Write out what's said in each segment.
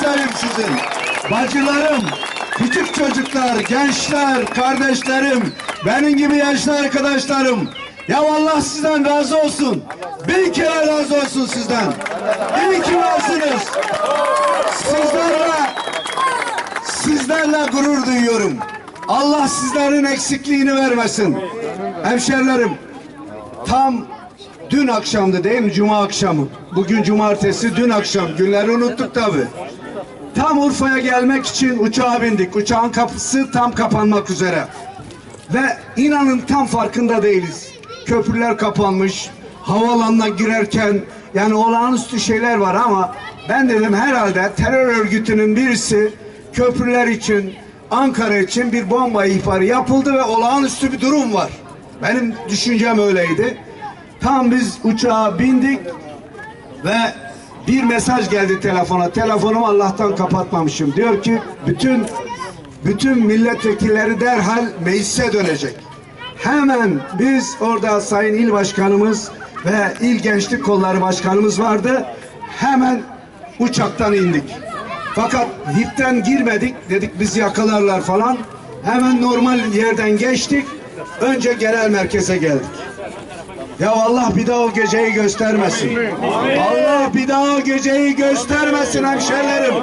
kardeşlerim sizin. Bacılarım, küçük çocuklar, gençler, kardeşlerim, benim gibi yaşlı arkadaşlarım. Ya Allah sizden razı olsun. Bin kere razı olsun sizden. İyi ki varsınız. Sizlerle sizlerle gurur duyuyorum. Allah sizlerin eksikliğini vermesin. Hemşerilerim, tam dün akşamdı değil mi? Cuma akşamı. Bugün cumartesi, dün akşam. Günleri unuttuk tabi. Tam Urfa'ya gelmek için uçağa bindik. Uçağın kapısı tam kapanmak üzere. Ve inanın tam farkında değiliz. Köprüler kapanmış. Havaalanına girerken yani olağanüstü şeyler var ama ben dedim herhalde terör örgütünün birisi köprüler için Ankara için bir bomba ihbarı yapıldı ve olağanüstü bir durum var. Benim düşüncem öyleydi. Tam biz uçağa bindik ve bir mesaj geldi telefona. Telefonumu Allah'tan kapatmamışım. Diyor ki bütün bütün milletvekilleri derhal meclise dönecek. Hemen biz orada Sayın İl Başkanımız ve İl Gençlik Kolları Başkanımız vardı. Hemen uçaktan indik. Fakat VIP'ten girmedik. Dedik biz yakalarlar falan. Hemen normal yerden geçtik. Önce genel merkeze geldik. Ya Allah bir daha o geceyi göstermesin. Allah bir daha o geceyi göstermesin hemşerilerim.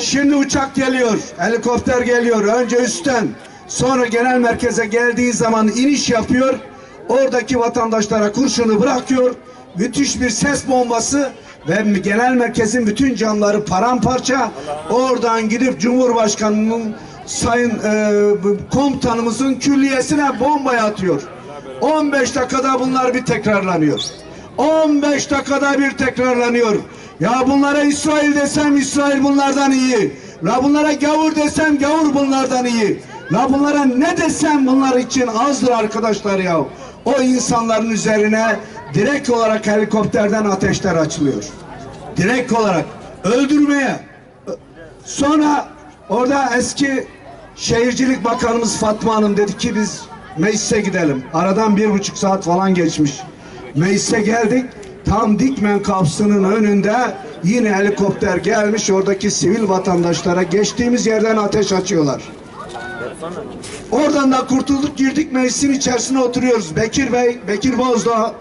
Şimdi uçak geliyor, helikopter geliyor. Önce üstten, sonra genel merkeze geldiği zaman iniş yapıyor. Oradaki vatandaşlara kurşunu bırakıyor. Müthiş bir ses bombası ve genel merkezin bütün camları paramparça. Oradan gidip Cumhurbaşkanı'nın sayın e, komutanımızın külliyesine bombayı atıyor. 15 dakikada bunlar bir tekrarlanıyor. 15 dakikada bir tekrarlanıyor. Ya bunlara İsrail desem İsrail bunlardan iyi. La bunlara gavur desem gavur bunlardan iyi. La bunlara ne desem bunlar için azdır arkadaşlar ya. O insanların üzerine direkt olarak helikopterden ateşler açılıyor. Direkt olarak öldürmeye. Sonra orada eski Şehircilik Bakanımız Fatma Hanım dedi ki biz meclise gidelim. Aradan bir buçuk saat falan geçmiş. Meclise geldik. Tam Dikmen kapısının önünde yine helikopter gelmiş. Oradaki sivil vatandaşlara geçtiğimiz yerden ateş açıyorlar. Oradan da kurtulduk girdik meclisin içerisine oturuyoruz. Bekir Bey, Bekir Bozdağ,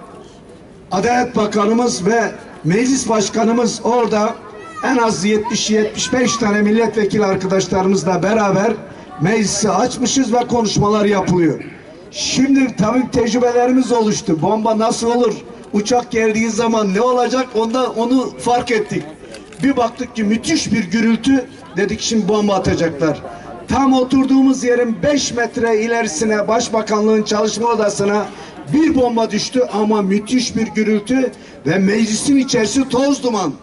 Adalet Bakanımız ve Meclis Başkanımız orada en az 70-75 tane milletvekili arkadaşlarımızla beraber meclisi açmışız ve konuşmalar yapılıyor. Şimdi tabii tecrübelerimiz oluştu. Bomba nasıl olur? Uçak geldiği zaman ne olacak? Onda onu fark ettik. Bir baktık ki müthiş bir gürültü. Dedik şimdi bomba atacaklar. Tam oturduğumuz yerin 5 metre ilerisine Başbakanlığın çalışma odasına bir bomba düştü ama müthiş bir gürültü ve meclisin içerisi toz duman.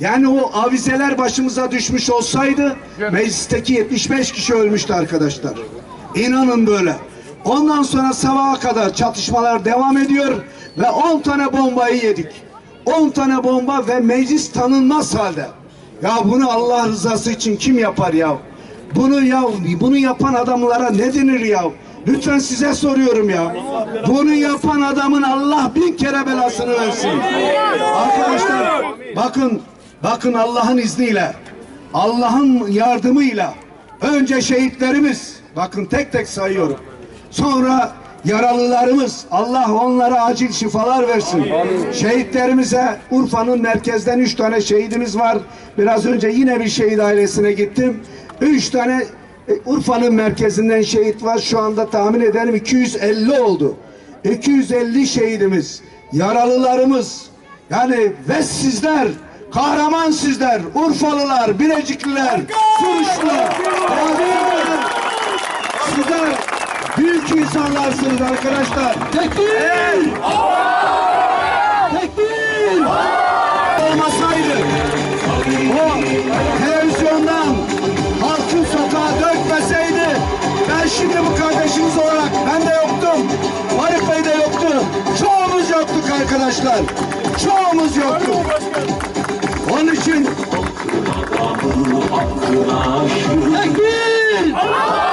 Yani o avizeler başımıza düşmüş olsaydı meclisteki 75 kişi ölmüştü arkadaşlar. İnanın böyle. Ondan sonra sabaha kadar çatışmalar devam ediyor ve 10 tane bombayı yedik. 10 tane bomba ve meclis tanınmaz halde. Ya bunu Allah rızası için kim yapar ya? Bunu ya bunu yapan adamlara ne denir ya? Lütfen size soruyorum ya. Bunu yapan adamın Allah bin kere belasını versin. Arkadaşlar bakın bakın Allah'ın izniyle Allah'ın yardımıyla önce şehitlerimiz bakın tek tek sayıyorum. Sonra yaralılarımız Allah onlara acil şifalar versin. Şehitlerimize Urfa'nın merkezden üç tane şehidimiz var. Biraz önce yine bir şehit ailesine gittim. Üç tane e, Urfa'nın merkezinden şehit var. Şu anda tahmin ederim 250 oldu. 250 şehidimiz, yaralılarımız. Yani ve sizler, kahraman sizler, Urfalılar, Birecikliler, Suruçlular, insanlarsınız arkadaşlar. Tekbir! Tekbir! Olmasaydı o televizyondan halkın sokağa dökmeseydi ben şimdi bu kardeşimiz olarak ben de yoktum. Faruk Bey de yoktu. Çoğumuz yoktuk arkadaşlar. Çoğumuz yoktuk. Onun için Tekbir! Tekbir!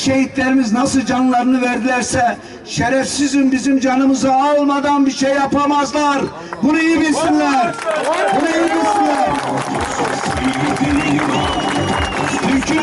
Şehitlerimiz nasıl canlarını verdilerse şerefsizin bizim canımızı almadan bir şey yapamazlar. Bunu iyi bilsinler. Bunu iyi bilsinler. Çünkü